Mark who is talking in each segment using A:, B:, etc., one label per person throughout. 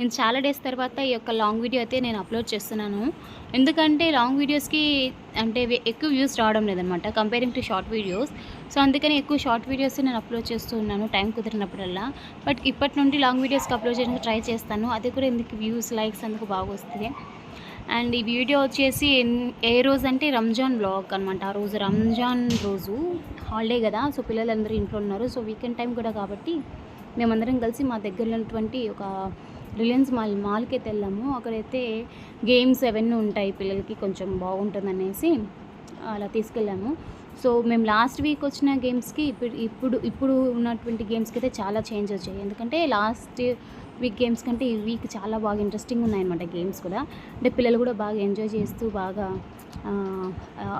A: నేను చాలా డేస్ తర్వాత ఈ యొక్క లాంగ్ వీడియో అయితే నేను అప్లోడ్ చేస్తున్నాను. ఎందుకంటే లాంగ్ వీడియోస్కి అంటే ఎక్కువ వ్యూస్ రావడం లేదనమాట comparing to short videos so అందుకని ఎక్కువ షార్ట్ వీడియోస్ నేను అప్లోడ్ చేస్తూ ఉన్నాను టైం కుదిరినప్పుడల్లా. బట్ ఇప్పటి నుండి లాంగ్ వీడియోస్కి అప్లోడ్ చేయడానికి ట్రై చేస్తాను. అది కూడా ఎందుకు వ్యూస్ లైక్స్ అందుకు బాగా వస్తుంది. అండ్ ఈ వీడియో వచ్చేసి ఎన్- ఏ రోజు అంటే రంజాన్ బ్లాగ్ అనమాట ఆ రోజు రంజాన్ రోజు హాలిడే కదా. సో పిల్లలందరూ ఇంట్లో ఉన్నారు. సో వీకెండ్ టైం కూడా కాబట్టి మేమందరం కలిసి మా దగ్గరలో ఉన్నటువంటి ఒక రిలయన్స్ మాల్ మాల్కి అయితే వెళ్ళాము. అక్కడైతే గేమ్స్ అవన్నీ ఉంటాయి పిల్లలకి కొంచెం బాగుంటుంది అనేసి అలా తీసుకెళ్ళాము. సో మేము లాస్ట్ వీక్ వచ్చిన గేమ్స్కి ఇప్పుడు ఇప్పుడు ఇప్పుడు ఉన్నటువంటి గేమ్స్కి అయితే చాలా చేంజ్ వచ్చాయి. ఎందుకంటే లాస్ట్ వీక్ గేమ్స్ కంటే ఈ వీక్ చాలా బాగా ఇంట్రెస్టింగ్ ఉన్నాయన్నమాట గేమ్స్ కూడా. అంటే పిల్లలు కూడా బాగా ఎంజాయ్ చేస్తూ బాగా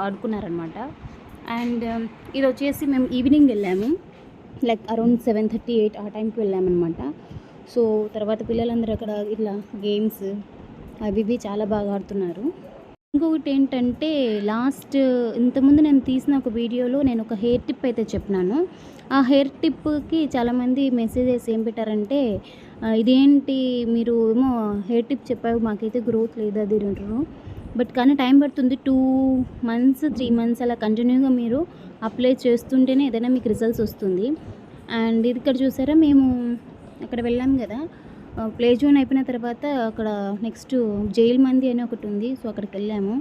A: ఆడుకున్నారనమాట అండ్ um, ఇది వచ్చేసి మేము ఈవినింగ్ వెళ్ళాము. Like around seven thirty eight ఆ టైంకి వెళ్ళామన్నమాట. సో తర్వాత పిల్లలందరూ అక్కడ ఇట్లా గేమ్స్ అవి ఇవి చాలా బాగా ఆడుతున్నారు. ఇంకొకటి ఏంటంటే లాస్ట్ ఇంతకుముందు నేను తీసిన ఒక వీడియోలో నేను ఒక హెయిర్ టిప్ అయితే చెప్పినాను. ఆ హెయిర్ టిప్కి చాలామంది మెసేజెస్ ఏం పెట్టారంటే ఇదేంటి మీరు ఏమో హెయిర్ టిప్ చెప్పావు మాకైతే గ్రోత్ లేదు అది అంటారు బట్ కానీ టైం పడుతుంది టూ మంత్స్ త్రీ మంత్స్ అలా కంటిన్యూగా మీరు అప్లై చేస్తుంటేనే ఏదైనా మీకు రిజల్ట్స్ వస్తుంది. అండ్ ఇది ఇక్కడ చూసారా మేము అక్కడ వెళ్ళాం కదా. ప్లే జోన్ అయిపోయిన తర్వాత అక్కడ నెక్స్ట్ జైల్ మంది అని ఒకటి ఉంది. సో అక్కడికి వెళ్ళాము.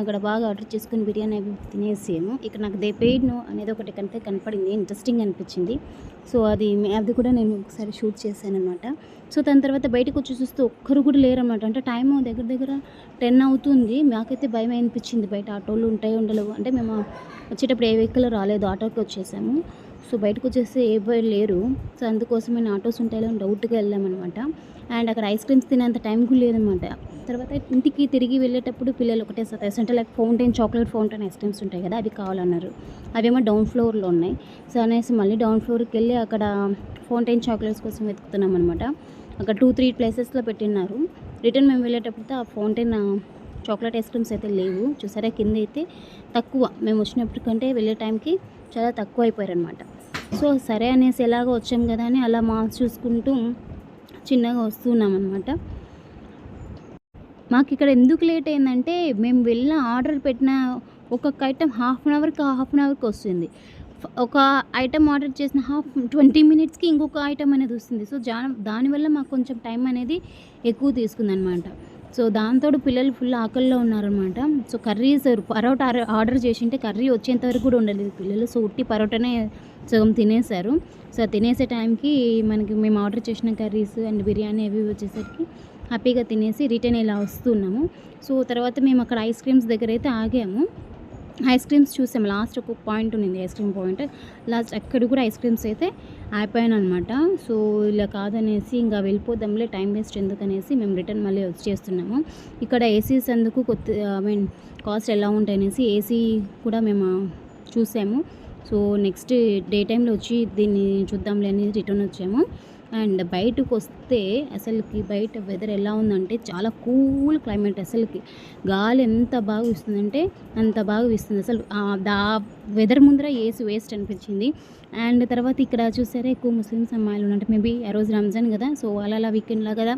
A: అక్కడ బాగా ఆర్డర్ చేసుకుని బిర్యానీ అవి తినేసాము. ఇక్కడ నాకు దే పెయిడ్ నో అనేది ఒకటి కనుక కనపడింది. ఇంట్రెస్టింగ్ అనిపించింది. సో అది అది కూడా నేను ఒకసారి షూట్ చేశాను అనమాట సో దాని తర్వాత బయటకు వచ్చి చూస్తే ఒక్కరు కూడా లేరన్నమాట. అంటే టైం దగ్గర దగ్గర టెన్ అవుతుంది. మాకైతే భయం అనిపించింది. బయట ఆటోలు ఉంటాయి ఉండలేవు. అంటే మేము వచ్చేటప్పుడు ఏ వెహికల్ రాలేదు. ఆటోకి వచ్చేసాము. సో బయటకు వచ్చేసి ఏ బాయ్ లేరు. సో అందుకోసం నేను ఆటోస్ ఉంటాయో డౌట్గా వెళ్ళామన్నమాట. అండ్ అక్కడ ఐస్ క్రీమ్స్ తినేంత టైం కూడా లేదనమాట తర్వాత ఇంటికి తిరిగి వెళ్ళేటప్పుడు పిల్లలు ఒకటే సతాయిస్ అంటే like fountain chocolate fountain ice creams ఉంటాయి కదా అవి కావాలన్నారు. అవేమో డౌన్ ఫ్లోర్లో ఉన్నాయి. సో అనేసి మళ్ళీ డౌన్ ఫ్లోర్కి వెళ్ళి అక్కడ ఫౌంటైన్ చాక్లెట్స్ కోసం వెతుకుతున్నాం అనమాట అక్కడ టూ త్రీ ప్లేసెస్లో పెట్టినారు రిటర్న్ మేము వెళ్ళేటప్పుడు ఆ ఫౌంటైన్ చాక్లెట్ ఐస్ క్రీమ్స్ అయితే లేవు. చూసారా? కింద అయితే తక్కువ. మేము వచ్చినప్పటికంటే వెళ్ళే టైంకి చాలా తక్కువ అయిపోయారనమాట సో సరే అనేసి ఎలాగో వచ్చాం కదా అని అలా మాస్ చూసుకుంటూ చిన్నగా వస్తున్నాం అనమాట మాకు ఇక్కడ ఎందుకు లేట్ అయిందంటే మేము వెళ్ళిన ఆర్డర్ పెట్టిన ఒక్కొక్క ఐటెం హాఫ్ అన్ అవర్కి హాఫ్ అన్ అవర్కి వస్తుంది. ఒక ఐటెం ఆర్డర్ చేసిన హాఫ్ ట్వంటీ మినిట్స్కి ఇంకొక ఐటెం అనేది వస్తుంది. సో జా దానివల్ల మాకు కొంచెం టైం అనేది ఎక్కువ తీసుకుందనమాట సో దాంతో పిల్లలు ఫుల్ ఆకలిలో ఉన్నారనమాట సో కర్రీస్ పరోటా ఆర్డర్- చేసింటే కర్రీ వచ్చేంత వరకు కూడా ఉండలేదు పిల్లలు సో ఉట్టి పరోటానే సగం తినేశారు. సో తినేసే టైంకి మనకి మేము ఆర్డర్ చేసిన కర్రీస్ అండ్ బిర్యానీ అవి వచ్చేసరికి హ్యాపీగా తినేసి రిటర్న్ ఇలా వస్తున్నాము. సో తర్వాత మేము అక్కడ ఐస్ క్రీమ్స్ దగ్గర అయితే ఆగాము. ఐస్ క్రీమ్స్ చూసాం. లాస్ట్ ఒక పాయింట్ ఉంది ఐస్ క్రీమ్ పాయింట్. లాస్ట్ అక్కడ కూడా ఐస్ క్రీమ్స్ అయితే అయిపోయాను అనమాట సో ఇలా కాదనేసి ఇంకా వెళ్ళిపోదాంలే టైం వేస్ట్ ఎందుకనేసి మేము రిటర్న్ మళ్ళీ వచ్చేస్తున్నాము ఇక్కడ ఏసీస్ అందుకు కొత్త ఐ మీన్ కాస్ట్ ఎలా ఉంటాయనేసి ఏసీ కూడా మేము చూసాము. సో నెక్స్ట్ డే టైంలో వచ్చి దీన్ని చూద్దాంలే అని రిటర్న్ వచ్చాము. అండ్ బయటకు వస్తే అసలుకి బయట వెదర్ ఎలా ఉందంటే చాలా కూల్ క్లైమేట్ అసలుకి. గాలి ఎంత బాగా ఇస్తుందంటే అంత బాగా ఇస్తుంది అసలు దా వెదర్ ముందర ఏసి వేస్ట్ అనిపించింది. అండ్ తర్వాత ఇక్కడ చూసారా ఎక్కువ ముస్లిమ్స్ అమ్మాయిలు ఉన్నట్టు మేబీ ఆ రోజు రంజాన్ కదా సో అలా అలా వీకెండ్లా కదా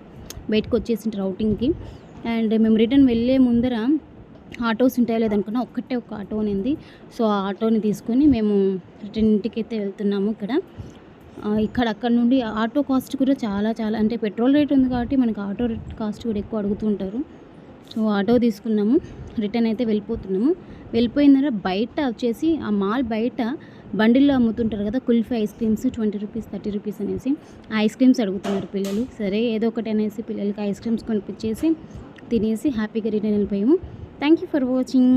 A: బయటకు వచ్చేసింటారు అవుటింగ్కి అండ్ మేము రిటర్న్ వెళ్ళే ముందర ఆటోస్ ఉంటాయో లేదనుకున్నా ఒక్కటే ఒక ఆటో ఉంది. సో ఆ ఆటోని తీసుకొని మేము రిటర్న్ ఇంటికి అయితే వెళ్తున్నాము ఇక్కడ. ఇక్కడ అక్కడ నుండి ఆటో కాస్ట్ కూడా చాలా చాలా అంటే పెట్రోల్ రేట్ ఉంది కాబట్టి మనకి ఆటో రేట్ కాస్ట్ కూడా ఎక్కువ అడుగుతుంటారు సో ఆటో తీసుకున్నాము రిటర్న్ అయితే వెళ్ళిపోతున్నాము. వెళ్ళిపోయిన తర్వాత బయట వచ్చేసి ఆ మాల్ బయట బండిల్లో అమ్ముతుంటారు కదా kulfi ice creams twenty rupees thirty rupees అనేసి. ఐస్ క్రీమ్స్ అడుగుతున్నారు పిల్లలు. సరే ఏదో ఒకటి అనేసి పిల్లలకి ఐస్ క్రీమ్స్ కొనిపించేసి తినేసి హ్యాపీగా రిటర్న్ వెళ్ళిపోయాము. Thank you for watching